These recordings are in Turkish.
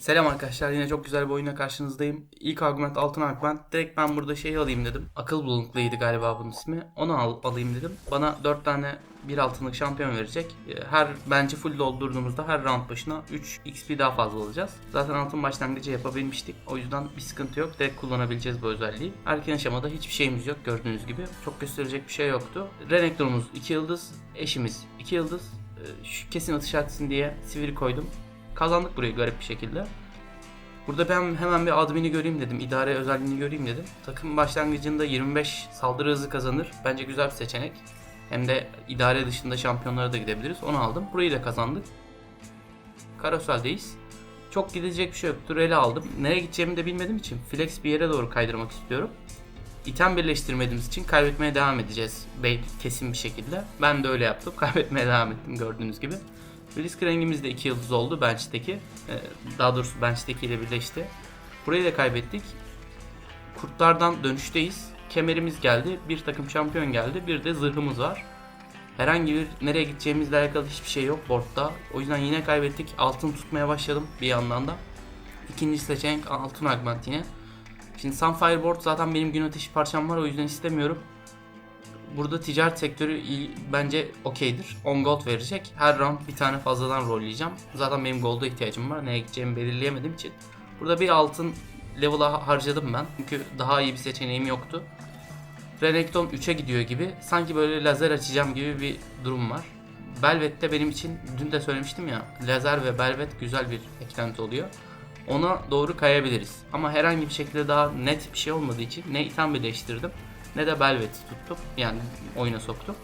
Selam arkadaşlar yine çok güzel bir oyuna karşınızdayım. İlk argüment altın argüment. Direkt ben burada şey alayım dedim. Akıl bulanıklığıydı galiba bunun ismi. Onu al, alayım dedim. Bana 4 tane bir altınlık şampiyon verecek. Ee, Her bence full doldurduğumuzda her round başına 3 XP daha fazla alacağız. Zaten altın başlangıcı yapabilmiştik. O yüzden bir sıkıntı yok. Direkt kullanabileceğiz bu özelliği. Erken aşamada hiçbir şeyimiz yok gördüğünüz gibi. Çok gösterecek bir şey yoktu. Renekton'umuz 2 yıldız. Eşimiz 2 yıldız. Ee, Şu kesin atış artsın diye sivri koydum. Kazandık burayı garip bir şekilde. Burada ben hemen bir admini göreyim dedim. idare özelliğini göreyim dedim. Takım başlangıcında 25 saldırı hızı kazanır. Bence güzel bir seçenek. Hem de idare dışında şampiyonlara da gidebiliriz. Onu aldım. Burayı da kazandık. Karosel'deyiz. Çok gidecek bir şey yoktu. Rally aldım. Nereye gideceğimi de bilmediğim için flex bir yere doğru kaydırmak istiyorum. İtem birleştirmediğimiz için kaybetmeye devam edeceğiz. Kesin bir şekilde. Ben de öyle yaptım. Kaybetmeye devam ettim gördüğünüz gibi. Risk rengimiz de 2 yıldız oldu bench'teki. Ee, Daha doğrusu bench'teki ile birleşti. Burayı da kaybettik. Kurtlardan dönüşteyiz. Kemerimiz geldi. Bir takım şampiyon geldi. Bir de zırhımız var. Herhangi bir nereye gideceğimizle alakalı hiçbir şey yok boardda. O yüzden yine kaybettik. Altın tutmaya başladım bir yandan da. İkinci seçenek altın augment yine. Şimdi Sunfire Board zaten benim gün ateşi parçam var o yüzden istemiyorum. Burada ticaret sektörü bence okeydir. 10 gold verecek. Her round bir tane fazladan rolleyeceğim. Zaten benim golda ihtiyacım var. Neye gideceğimi belirleyemediğim için. Burada bir altın level'a harcadım ben. Çünkü daha iyi bir seçeneğim yoktu. Renekton 3'e gidiyor gibi. Sanki böyle lazer açacağım gibi bir durum var. Belvet de benim için dün de söylemiştim ya. Lazer ve Belvet güzel bir eklenti oluyor. Ona doğru kayabiliriz. Ama herhangi bir şekilde daha net bir şey olmadığı için ne item birleştirdim ne de Belvet'i tuttum. Yani oyuna soktum.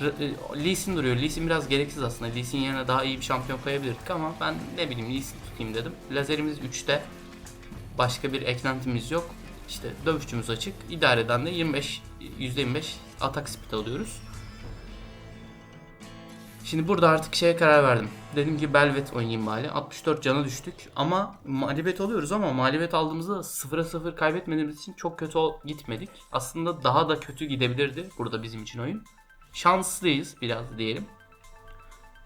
E, Lee Sin duruyor. Lee Sin biraz gereksiz aslında. Lee Sin yerine daha iyi bir şampiyon koyabilirdik ama ben ne bileyim Lee Sin tutayım dedim. Lazerimiz 3'te. Başka bir eklentimiz yok. İşte dövüşçümüz açık. İdareden de 25 %25 atak speed alıyoruz. Şimdi burada artık şeye karar verdim. Dedim ki Belvet oynayayım bari. 64 cana düştük ama mağlubiyet alıyoruz ama mağlubiyet aldığımızda 0'a 0 kaybetmediğimiz için çok kötü gitmedik. Aslında daha da kötü gidebilirdi burada bizim için oyun. Şanslıyız biraz diyelim.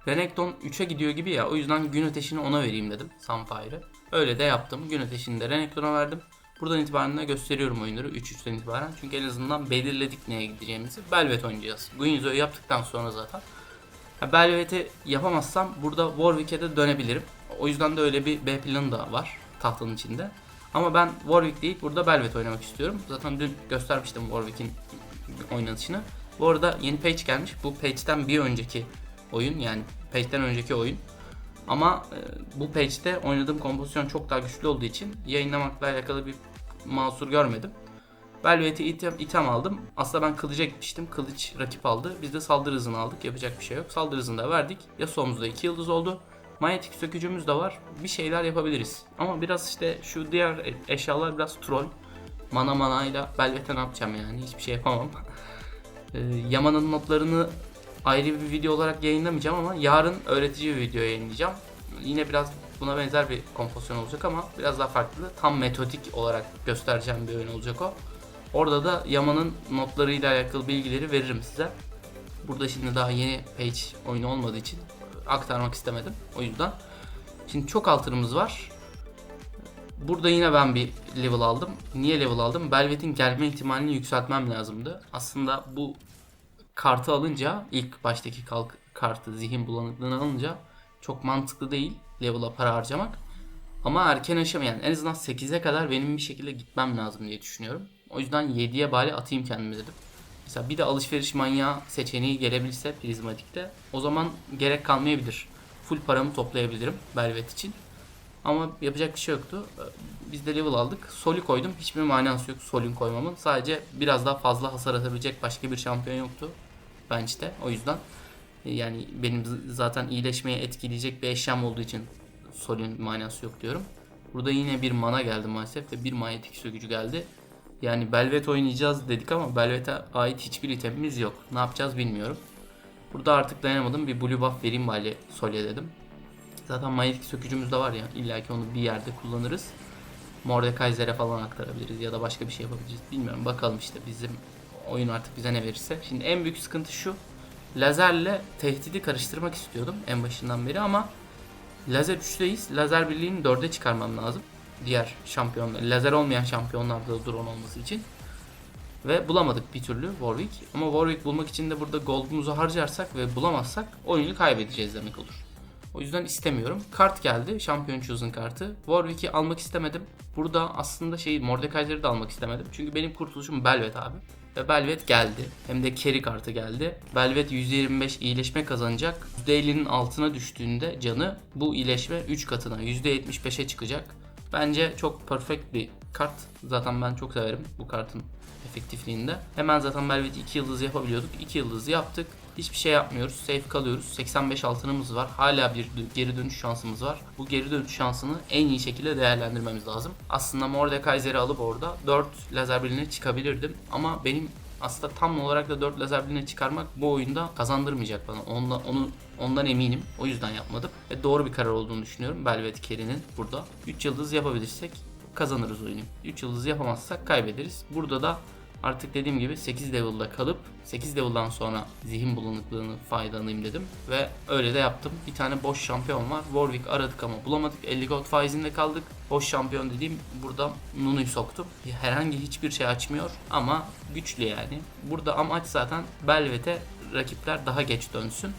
Renekton 3'e gidiyor gibi ya o yüzden gün ateşini ona vereyim dedim Sunfire'ı. Öyle de yaptım. Gün ateşini de Renekton'a verdim. Buradan itibaren de gösteriyorum oyunları 3-3'ten itibaren. Çünkü en azından belirledik neye gideceğimizi. Belvet oynayacağız. Guinzo'yu yaptıktan sonra zaten. Ha, Belvet'i yapamazsam burada Warwick'e de dönebilirim. O yüzden de öyle bir B planı da var tahtanın içinde. Ama ben Warwick değil burada Belvet oynamak istiyorum. Zaten dün göstermiştim Warwick'in oynanışını. Bu arada yeni page gelmiş. Bu page'den bir önceki oyun yani page'den önceki oyun. Ama e, bu page'de oynadığım kompozisyon çok daha güçlü olduğu için yayınlamakla alakalı bir mahsur görmedim. Velvet'i item, item aldım. Aslında ben kılıca gitmiştim. Kılıç rakip aldı. Biz de saldırı hızını aldık. Yapacak bir şey yok. Saldırı hızını da verdik. Yasuo'muzda 2 yıldız oldu. Manyetik sökücümüz de var. Bir şeyler yapabiliriz. Ama biraz işte şu diğer e- eşyalar biraz troll. Mana manayla Velvet'e ne yapacağım yani? Hiçbir şey yapamam. Ee, Yaman'ın notlarını ayrı bir video olarak yayınlamayacağım ama yarın öğretici bir video yayınlayacağım. Yine biraz buna benzer bir kompozisyon olacak ama biraz daha farklı. Tam metodik olarak göstereceğim bir oyun olacak o. Orada da Yaman'ın notlarıyla alakalı bilgileri veririm size. Burada şimdi daha yeni page oyunu olmadığı için aktarmak istemedim. O yüzden. Şimdi çok altınımız var. Burada yine ben bir level aldım. Niye level aldım? Belvet'in gelme ihtimalini yükseltmem lazımdı. Aslında bu kartı alınca ilk baştaki kalk kartı zihin bulanıklığını alınca çok mantıklı değil level'a para harcamak. Ama erken aşama yani en azından 8'e kadar benim bir şekilde gitmem lazım diye düşünüyorum. O yüzden 7'ye bari atayım kendimi dedim. Mesela bir de alışveriş manyağı seçeneği gelebilirse prizmatikte o zaman gerek kalmayabilir. Full paramı toplayabilirim Belvet için. Ama yapacak bir şey yoktu. Biz de level aldık. Sol'i koydum. Hiçbir manası yok Sol'ün koymamın. Sadece biraz daha fazla hasar atabilecek başka bir şampiyon yoktu. Bench'te. O yüzden e, yani benim zaten iyileşmeye etkileyecek bir eşyam olduğu için Sol'ün manası yok diyorum. Burada yine bir mana geldi maalesef ve bir manyetik sökücü geldi. Yani Belvet oynayacağız dedik ama Belvet'e ait hiçbir itemimiz yok. Ne yapacağız bilmiyorum. Burada artık dayanamadım. Bir blue buff vereyim bari Sol'e dedim. Zaten manyetik sökücümüz de var ya. İlla ki onu bir yerde kullanırız. Mordekaiser'e falan aktarabiliriz ya da başka bir şey yapabiliriz. Bilmiyorum bakalım işte bizim oyun artık bize ne verirse. Şimdi en büyük sıkıntı şu. Lazerle tehdidi karıştırmak istiyordum en başından beri ama Lazer 3'teyiz. Lazer birliğini 4'e çıkarmam lazım. Diğer şampiyon, lazer olmayan şampiyonlarda da drone olması için. Ve bulamadık bir türlü Warwick. Ama Warwick bulmak için de burada gold'umuzu harcarsak ve bulamazsak oyunu kaybedeceğiz demek olur. O yüzden istemiyorum. Kart geldi. Şampiyon Chosen kartı. Warwick'i almak istemedim. Burada aslında şey Mordekaiser'i de almak istemedim. Çünkü benim kurtuluşum Belvet abi. Ve Belvet geldi. Hem de carry kartı geldi. Belvet %25 iyileşme kazanacak. %50'nin altına düştüğünde canı bu iyileşme 3 katına %75'e çıkacak. Bence çok perfect bir kart. Zaten ben çok severim bu kartın efektifliğinde. Hemen zaten Belvet'i 2 yıldız yapabiliyorduk. 2 yıldız yaptık. Hiçbir şey yapmıyoruz. Safe kalıyoruz. 85 altınımız var. Hala bir geri dönüş şansımız var. Bu geri dönüş şansını en iyi şekilde değerlendirmemiz lazım. Aslında Mordekaiser'i alıp orada 4 lazer birliğine çıkabilirdim. Ama benim aslında tam olarak da 4 lazer birliğine çıkarmak bu oyunda kazandırmayacak bana. Ondan, onu, ondan eminim. O yüzden yapmadım. Ve doğru bir karar olduğunu düşünüyorum. Belvet Carry'nin burada. 3 yıldız yapabilirsek kazanırız oyunu. 3 yıldız yapamazsak kaybederiz. Burada da artık dediğim gibi 8 level'da kalıp 8 level'dan sonra zihin bulanıklığını faydalanayım dedim. Ve öyle de yaptım. Bir tane boş şampiyon var. Warwick aradık ama bulamadık. 50 gold faizinde kaldık. Boş şampiyon dediğim burada Nunu'yu soktum. Herhangi hiçbir şey açmıyor ama güçlü yani. Burada amaç zaten Belvet'e rakipler daha geç dönsün.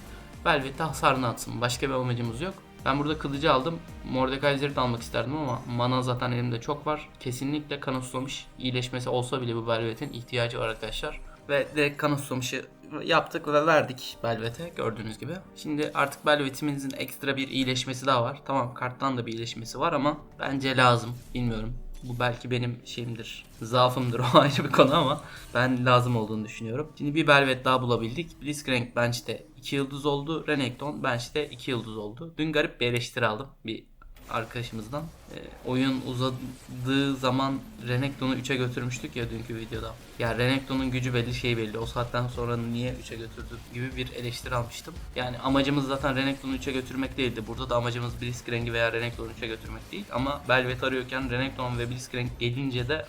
Belvet'e hasarını atsın. Başka bir amacımız yok. Ben burada kılıcı aldım. Mordekaiser'i de almak isterdim ama mana zaten elimde çok var. Kesinlikle kan uslamış iyileşmesi olsa bile bu Belvet'in ihtiyacı var arkadaşlar. Ve direkt kan uslamışı yaptık ve verdik Belvet'e gördüğünüz gibi. Şimdi artık Belvet'imizin ekstra bir iyileşmesi daha var. Tamam karttan da bir iyileşmesi var ama bence lazım. Bilmiyorum. Bu belki benim şeyimdir, zaafımdır o ayrı bir konu ama ben lazım olduğunu düşünüyorum. Şimdi bir Belvet daha bulabildik. Blitzcrank Bench'te 2 yıldız oldu. Renekton Bench'te 2 yıldız oldu. Dün garip bir eleştiri aldım bir arkadaşımızdan. Ee, oyun uzadığı zaman Renekton'u 3'e götürmüştük ya dünkü videoda. Ya Renekton'un gücü belli şey belli. O saatten sonra niye 3'e götürdük gibi bir eleştiri almıştım. Yani amacımız zaten Renekton'u 3'e götürmek değildi. Burada da amacımız Blitzcrank'i veya Renekton'u 3'e götürmek değil. Ama Belvet arıyorken Renekton ve Blitzcrank gelince de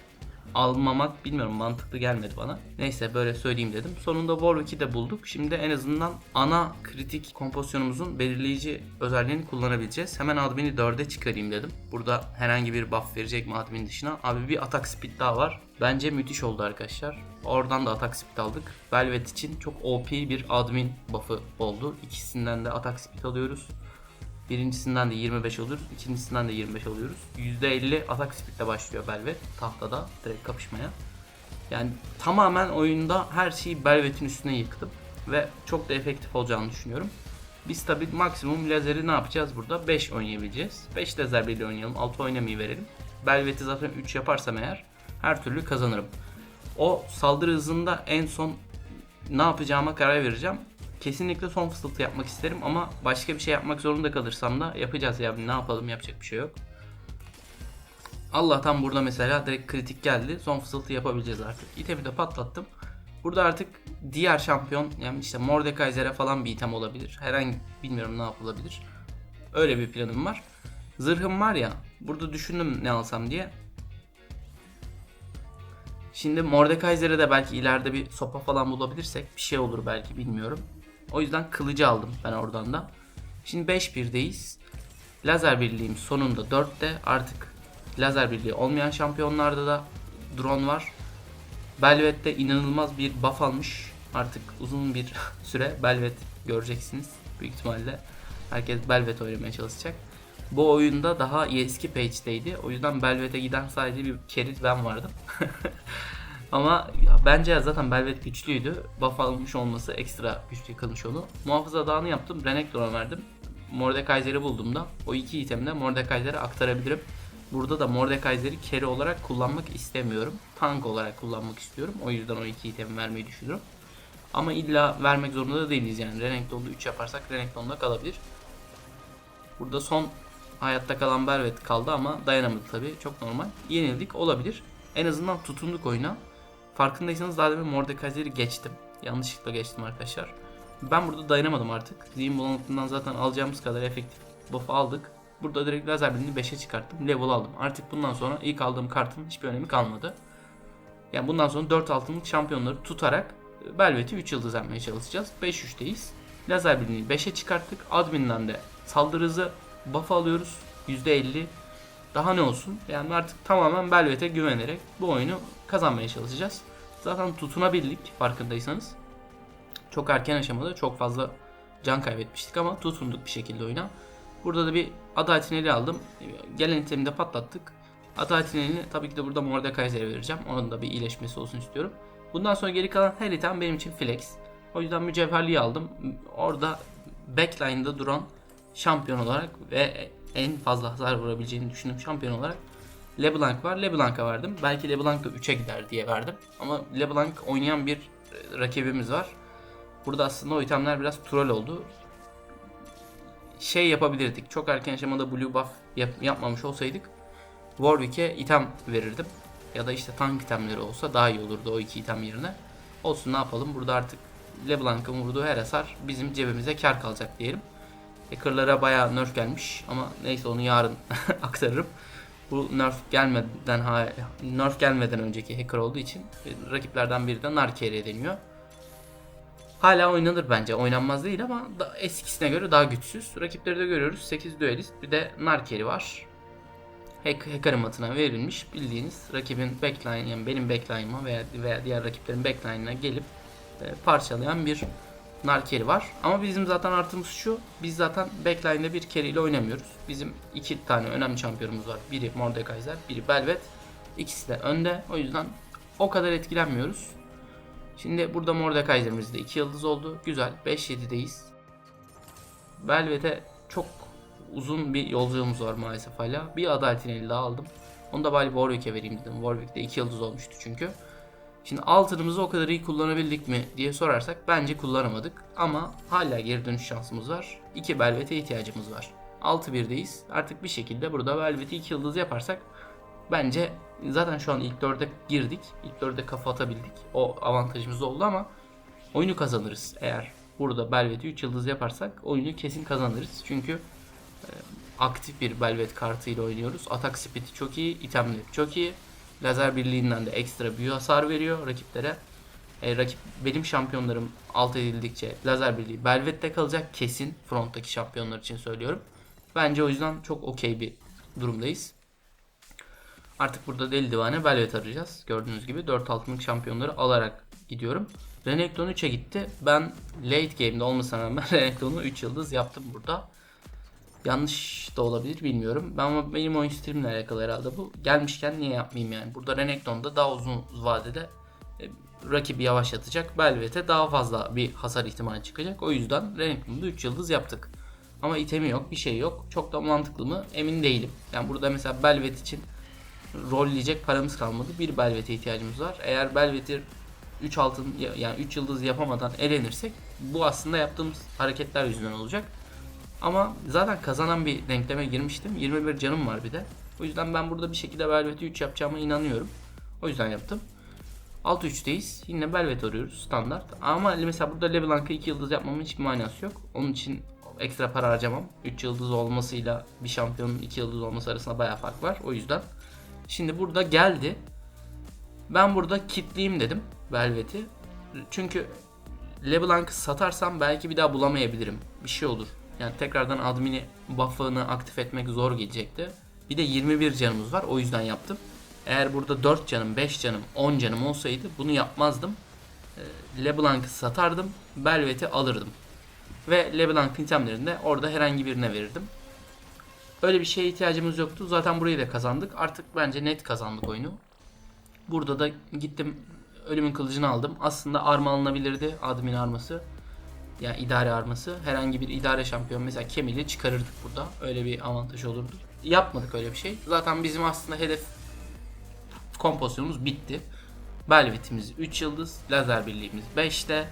almamak bilmiyorum mantıklı gelmedi bana. Neyse böyle söyleyeyim dedim. Sonunda Warwick'i de bulduk. Şimdi en azından ana kritik kompozisyonumuzun belirleyici özelliğini kullanabileceğiz. Hemen admini 4'e çıkarayım dedim. Burada herhangi bir buff verecek mi admin dışına? Abi bir atak speed daha var. Bence müthiş oldu arkadaşlar. Oradan da atak speed aldık. Velvet için çok OP bir admin buff'ı oldu. İkisinden de atak speed alıyoruz. Birincisinden de 25 alıyoruz. ikincisinden de 25 alıyoruz. %50 atak speed'le başlıyor Belvet tahtada direkt kapışmaya. Yani tamamen oyunda her şeyi Belvet'in üstüne yıktım. Ve çok da efektif olacağını düşünüyorum. Biz tabi maksimum lazeri ne yapacağız burada? 5 oynayabileceğiz. 5 lazer birliği oynayalım. 6 oynamayı verelim. Belvet'i zaten 3 yaparsam eğer her türlü kazanırım. O saldırı hızında en son ne yapacağıma karar vereceğim. Kesinlikle son fısıltı yapmak isterim ama başka bir şey yapmak zorunda kalırsam da yapacağız ya ne yapalım yapacak bir şey yok. Allah'tan burada mesela direkt kritik geldi. Son fısıltı yapabileceğiz artık. İtemi de patlattım. Burada artık diğer şampiyon yani işte Mordekaiser'e falan bir item olabilir. Herhangi bilmiyorum ne yapılabilir. Öyle bir planım var. Zırhım var ya burada düşündüm ne alsam diye. Şimdi Mordekaiser'e de belki ileride bir sopa falan bulabilirsek bir şey olur belki bilmiyorum. O yüzden kılıcı aldım ben oradan da. Şimdi 5-1'deyiz. Lazer birliğim sonunda 4'te artık lazer birliği olmayan şampiyonlarda da drone var. Belvet'te inanılmaz bir buff almış. Artık uzun bir süre Belvet göreceksiniz. Büyük ihtimalle herkes Belvet oynamaya çalışacak. Bu oyunda daha eski page'deydi. O yüzden Belvet'e giden sadece bir kerit ben vardım. Ama bence zaten Belvet güçlüydü. Buff almış olması ekstra güçlü kılmış onu. Muhafıza dağını yaptım. Renekton'a verdim. Mordekaiser'i bulduğumda o iki itemi de Mordekaiser'e aktarabilirim. Burada da Mordekaiser'i carry olarak kullanmak istemiyorum. Tank olarak kullanmak istiyorum. O yüzden o iki itemi vermeyi düşünüyorum. Ama illa vermek zorunda da değiliz yani. Renekton'da 3 yaparsak Renekton'da kalabilir. Burada son hayatta kalan Belvet kaldı ama dayanamadı tabi. Çok normal. Yenildik olabilir. En azından tutunduk oyuna. Farkındaysanız daha demin Mordekaiser'i geçtim. Yanlışlıkla geçtim arkadaşlar. Ben burada dayanamadım artık. Zihin bulanıklığından zaten alacağımız kadar efektif buff aldık. Burada direkt lazer birliğini 5'e çıkarttım. Level aldım. Artık bundan sonra ilk aldığım kartın hiçbir önemi kalmadı. Yani bundan sonra 4 altınlık şampiyonları tutarak Belvet'i 3 yıldız yapmaya çalışacağız. 5-3'teyiz. Lazer birliğini 5'e çıkarttık. Admin'den de saldırı hızı buff alıyoruz. %50. Daha ne olsun? Yani artık tamamen Belvet'e güvenerek bu oyunu kazanmaya çalışacağız. Zaten tutunabildik farkındaysanız. Çok erken aşamada çok fazla can kaybetmiştik ama tutunduk bir şekilde oyuna. Burada da bir adalet tüneli aldım. Gelen itemi de patlattık. Adalet tünelini tabii ki de burada Mordekaiser'e vereceğim. Onun da bir iyileşmesi olsun istiyorum. Bundan sonra geri kalan her item benim için flex. O yüzden mücevherliği aldım. Orada backline'da duran şampiyon olarak ve en fazla hasar vurabileceğini düşündüğüm şampiyon olarak LeBlanc var. LeBlanc'a verdim. Belki LeBlanc da 3'e gider diye verdim. Ama LeBlanc oynayan bir e, rakibimiz var. Burada aslında o itemler biraz troll oldu. Şey yapabilirdik. Çok erken aşamada blue buff yap- yapmamış olsaydık Warwick'e item verirdim. Ya da işte tank itemleri olsa daha iyi olurdu o iki item yerine. Olsun ne yapalım. Burada artık LeBlanc'ın vurduğu her hasar bizim cebimize kar kalacak diyelim. Hacker'lara bayağı nerf gelmiş ama neyse onu yarın aktarırım. Bu nerf gelmeden ha- nerf gelmeden önceki hacker olduğu için e, rakiplerden biri de Narkere deniyor. Hala oynanır bence. Oynanmaz değil ama da, eskisine göre daha güçsüz. Rakipleri de görüyoruz. 8 duelist bir de Narkeri var. Hack, hacker matına verilmiş bildiğiniz rakibin backline yani benim backline'ıma veya, veya diğer rakiplerin backline'ına gelip e, parçalayan bir Narkeri var. Ama bizim zaten artımız şu. Biz zaten backline'de bir carry ile oynamıyoruz. Bizim iki tane önemli şampiyonumuz var. Biri Mordekaiser, biri Belvet. İkisi de önde. O yüzden o kadar etkilenmiyoruz. Şimdi burada Mordekaiser'imiz de 2 yıldız oldu. Güzel. 5-7'deyiz. Belvet'e çok uzun bir yolculuğumuz var maalesef hala. Bir adaletin eli daha aldım. Onu da bari Warwick'e vereyim dedim. Warwick'te 2 yıldız olmuştu çünkü. Şimdi altınımızı o kadar iyi kullanabildik mi diye sorarsak bence kullanamadık. Ama hala geri dönüş şansımız var. 2 Belvet'e ihtiyacımız var. 6-1'deyiz. Artık bir şekilde burada Belvet'i 2 yıldız yaparsak bence zaten şu an ilk 4'e girdik. İlk 4'e kafa atabildik. O avantajımız oldu ama oyunu kazanırız. Eğer burada Belvet'i 3 yıldız yaparsak oyunu kesin kazanırız. Çünkü e, aktif bir Belvet kartıyla oynuyoruz. Atak speed'i çok iyi, itemleri çok iyi. Lazer birliğinden de ekstra büyü hasar veriyor rakiplere. E, rakip benim şampiyonlarım alt edildikçe lazer birliği Belvet'te kalacak kesin fronttaki şampiyonlar için söylüyorum. Bence o yüzden çok okey bir durumdayız. Artık burada deli divane Belvet arayacağız. Gördüğünüz gibi 4 altınlık şampiyonları alarak gidiyorum. Renekton 3'e gitti. Ben late game'de olmasına rağmen Renekton'u 3 yıldız yaptım burada. Yanlış da olabilir bilmiyorum. Ben ama benim oyun stilimle alakalı herhalde bu. Gelmişken niye yapmayayım yani. Burada Renekton'da daha uzun vadede e, rakibi yavaşlatacak. Belvet'e daha fazla bir hasar ihtimali çıkacak. O yüzden Renekton'da 3 yıldız yaptık. Ama itemi yok, bir şey yok. Çok da mantıklı mı emin değilim. Yani burada mesela Belvet için rolleyecek paramız kalmadı. Bir Belvet'e ihtiyacımız var. Eğer Belvet'i 3 altın yani 3 yıldız yapamadan elenirsek bu aslında yaptığımız hareketler yüzünden olacak. Ama zaten kazanan bir denkleme girmiştim. 21 canım var bir de. O yüzden ben burada bir şekilde Belvet'i 3 yapacağıma inanıyorum. O yüzden yaptım. 6-3'teyiz. Yine Belvet arıyoruz standart. Ama mesela burada LeBlanc'a 2 yıldız yapmamın hiçbir manası yok. Onun için ekstra para harcamam. 3 yıldız olmasıyla bir şampiyonun 2 yıldız olması arasında bayağı fark var. O yüzden. Şimdi burada geldi. Ben burada kitleyeyim dedim Belvet'i. Çünkü LeBlanc'ı satarsam belki bir daha bulamayabilirim. Bir şey olur. Yani tekrardan admini buff'ını aktif etmek zor gelecekti. Bir de 21 canımız var o yüzden yaptım. Eğer burada 4 canım, 5 canım, 10 canım olsaydı bunu yapmazdım. Ee, LeBlanc'ı satardım, Belvet'i alırdım. Ve LeBlanc itemlerini de orada herhangi birine verirdim. Öyle bir şeye ihtiyacımız yoktu. Zaten burayı da kazandık. Artık bence net kazandık oyunu. Burada da gittim ölümün kılıcını aldım. Aslında arma alınabilirdi. Admin arması. Yani idare arması. Herhangi bir idare şampiyon mesela Kemil'i çıkarırdık burada. Öyle bir avantaj olurdu. Yapmadık öyle bir şey. Zaten bizim aslında hedef kompozisyonumuz bitti. Belvet'imiz 3 yıldız. Lazer birliğimiz 5'te.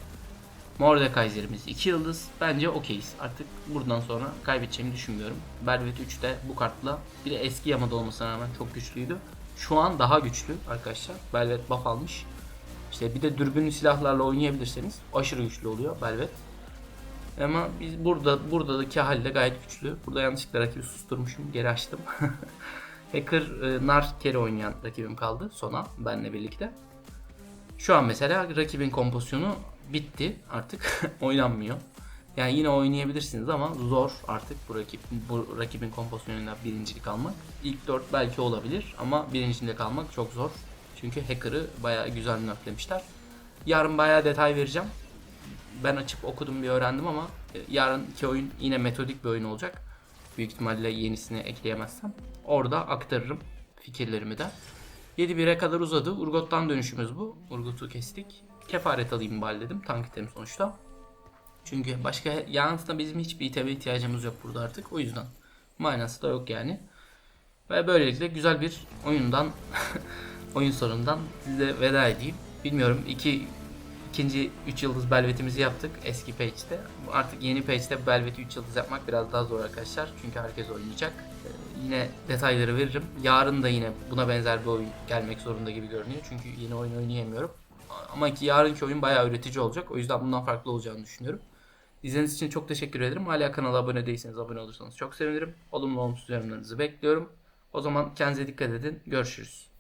Mordekaiser'imiz 2 yıldız. Bence okeyiz. Artık buradan sonra kaybedeceğimi düşünmüyorum. Belvet 3'te bu kartla bir de eski Yamada olmasına rağmen çok güçlüydü. Şu an daha güçlü arkadaşlar. Belvet buff almış. İşte bir de dürbünlü silahlarla oynayabilirseniz aşırı güçlü oluyor Belvet. Ama biz burada buradaki halde gayet güçlü. Burada yanlışlıkla rakibi susturmuşum. Geri açtım. Hacker e, nar kere oynayan rakibim kaldı sona benle birlikte. Şu an mesela rakibin kompozisyonu bitti artık oynanmıyor. Yani yine oynayabilirsiniz ama zor artık bu rakip bu rakibin kompozisyonunda birincilik almak. İlk 4 belki olabilir ama birinciliğinde kalmak çok zor. Çünkü hacker'ı bayağı güzel nerflemişler. Yarın bayağı detay vereceğim. Ben açıp okudum bir öğrendim ama e, yarınki oyun yine metodik bir oyun olacak. Büyük ihtimalle yenisini ekleyemezsem. Orada aktarırım fikirlerimi de. 7-1'e kadar uzadı. Urgot'tan dönüşümüz bu. Urgot'u kestik. Kefaret alayım bari dedim. Tank item sonuçta. Çünkü başka yanında bizim hiçbir iteme ihtiyacımız yok burada artık. O yüzden. Manası da yok yani. Ve böylelikle güzel bir oyundan oyun sonundan size veda edeyim. Bilmiyorum iki ikinci 3 yıldız belvetimizi yaptık eski page'de. Artık yeni page'de belveti 3 yıldız yapmak biraz daha zor arkadaşlar. Çünkü herkes oynayacak. Ee, yine detayları veririm. Yarın da yine buna benzer bir oyun gelmek zorunda gibi görünüyor. Çünkü yeni oyun oynayamıyorum. Ama ki yarınki oyun bayağı üretici olacak. O yüzden bundan farklı olacağını düşünüyorum. İzlediğiniz için çok teşekkür ederim. Hala kanala abone değilseniz abone olursanız çok sevinirim. Olumlu olumsuz yorumlarınızı bekliyorum. O zaman kendinize dikkat edin. Görüşürüz.